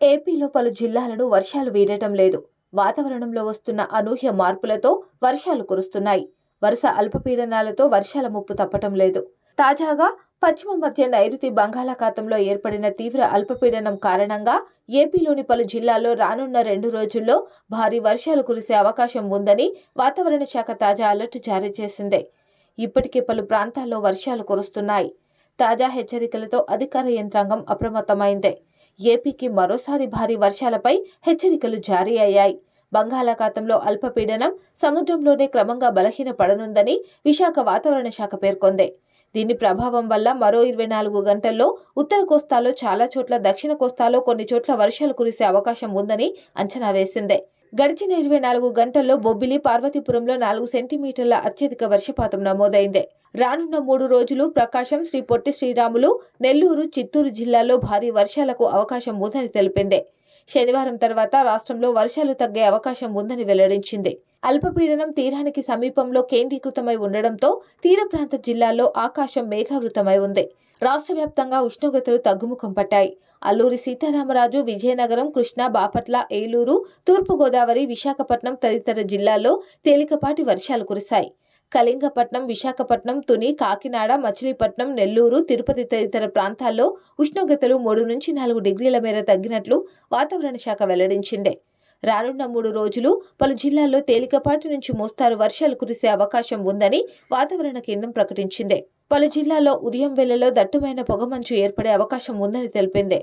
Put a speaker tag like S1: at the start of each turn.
S1: ఏపీలో పలు జిల్లాలను వర్షాలు వీడటం లేదు. వాతావరణంలో వస్తున్న అనూహ్య మార్పులతో వర్షాలు కురుస్తున్నాయి. వరుస అల్పపీడనాలతో వర్షాల ముప్పు తప్పటం లేదు. తాజాగా పశ్చిమ మధ్య నైరుతి బంగాళాఖాతంలో ఏర్పడిన తీవ్ర అల్పపీడనం కారణంగా ఏపీలోని పలు జిల్లాల్లో రానున్న రెండు రోజుల్లో భారీ వర్షాలు కురిసే అవకాశం ఉందని వాతావరణ శాఖ తాజా అలర్ట్ జారీ చేసింది. ఇప్పటికే పలు ప్రాంతాల్లో వర్షాలు కురుస్తున్నాయి. తాజా హెచ్చరికలతో అధికార యంత్రాంగం అప్రమత్తమైంది. ఏపీకి మరోసారి భారీ వర్షాలపై హెచ్చరికలు జారీ అయ్యాయి. బంగాళాఖాతంలో అల్పపీడనం సముద్రంలోనే క్రమంగా బలహీనపడనుందని విశాఖ వాతావరణ శాఖ పేర్కొంది. దీని ప్రభావం వల్ల మరో ఇరవై నాలుగు గంటల్లో ఉత్తర కోస్తాలో చాలా చోట్ల దక్షిణ కోస్తాలో కొన్ని చోట్ల వర్షాలు కురిసే అవకాశం ఉందని అంచనా వేసింది. గడిచిన ఇరవై నాలుగు గంటల్లో బొబ్బిలి పార్వతీపురంలో నాలుగు సెంటీమీటర్ల అత్యధిక వర్షపాతం నమోదైంది. రానున్న మూడు రోజులు ప్రకాశం శ్రీ పొట్టి శ్రీరాములు నెల్లూరు చిత్తూరు జిల్లాల్లో భారీ వర్షాలకు అవకాశం ఉందని తెలిపింది. శనివారం తర్వాత రాష్ట్రంలో వర్షాలు తగ్గే అవకాశం ఉందని వెల్లడించింది. అల్పపీడనం తీరానికి సమీపంలో కేంద్రీకృతమై ఉండడంతో తీర ప్రాంత జిల్లాల్లో ఆకాశం మేఘావృతమై ఉంది. రాష్ట్ర వ్యాప్తంగా ఉష్ణోగ్రతలు తగ్గుముఖం పట్టాయి. అల్లూరి సీతారామరాజు విజయనగరం కృష్ణా బాపట్ల ఏలూరు తూర్పుగోదావరి విశాఖపట్నం తదితర జిల్లాల్లో తేలికపాటి వర్షాలు కురిశాయి. కళింగపట్నం విశాఖపట్నం తుని కాకినాడ మచిలీపట్నం నెల్లూరు తిరుపతి తదితర ప్రాంతాల్లో ఉష్ణోగ్రతలు మూడు నుంచి నాలుగు డిగ్రీల మేర తగ్గినట్లు వాతావరణ శాఖ వెల్లడించింది. రానున్న మూడు రోజులు పలు జిల్లాల్లో తేలికపాటి నుంచి మోస్తారు వర్షాలు కురిసే అవకాశం ఉందని వాతావరణ కేంద్రం ప్రకటించింది. పలు జిల్లాల్లో ఉదయం వేళలో దట్టమైన పొగమంచు ఏర్పడే అవకాశం ఉందని తెలిపింది.